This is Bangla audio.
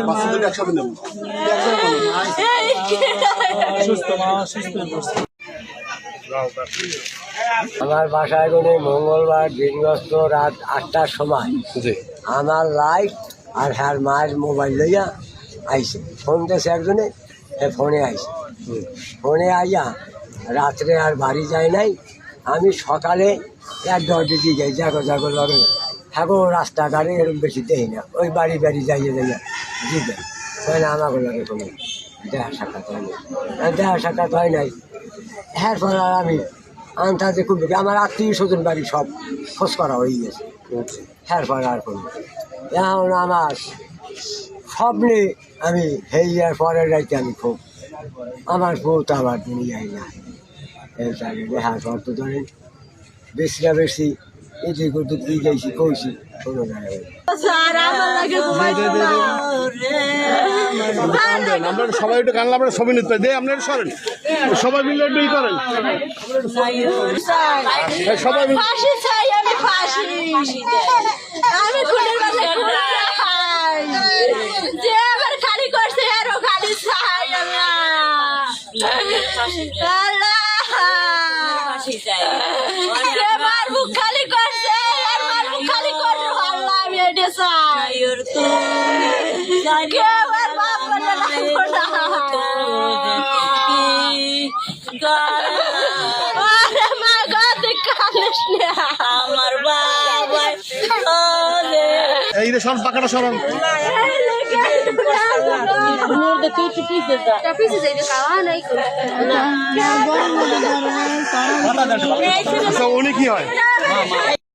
একসাথে নেব। আমার বাসায় কোনো মঙ্গলবার দিনগ্রস্ত রাত আটটার সময় আমার লাইট আর হ্যার মায়ের মোবাইল লইয়া আইসে ফোন দিয়েছে একজনে ফোনে আইসে ফোনে আইয়া রাত্রে আর বাড়ি যায় নাই। আমি সকালে এক দশ দিয়ে যাই জাগো জাগো লগে থাকো রাস্তাঘাটে এরকম বেশি দেই না। ওই বাড়ি বাড়ি যাইয়ে যাইয়া দিবে তাহলে আমাকে লাগে কোনো দেখা সাক্ষাৎ হয় না দেখা সাক্ষাৎ হয় নাই হ্যাঁ আর আমি আন্তাজে খুব আমার আত্মীয় স্বজন বাড়ি সব খোঁজ করা হয়ে গেছে। হ্যাঁ পর আর কোনো। এখন আমার স্বপ্নে আমি হেয়ার পরের রাইতে আমি খুব আমার বউ তো আমার যাই না দেখা পর তো ধরেন। বেশিটা বেশি ওদিক দিয়ে গেছি কইছি সবাই একটু কানলে নিতে পারি দে আপনারা সরেন। সবাই মিলে একটু করেন। সবাই মিলে ফাঁসি আমি এটা কেউ আর বাপ বলে না আমার বাবা এই রে সরন পাকাটা সরন আচ্ছা উনি কি হয়?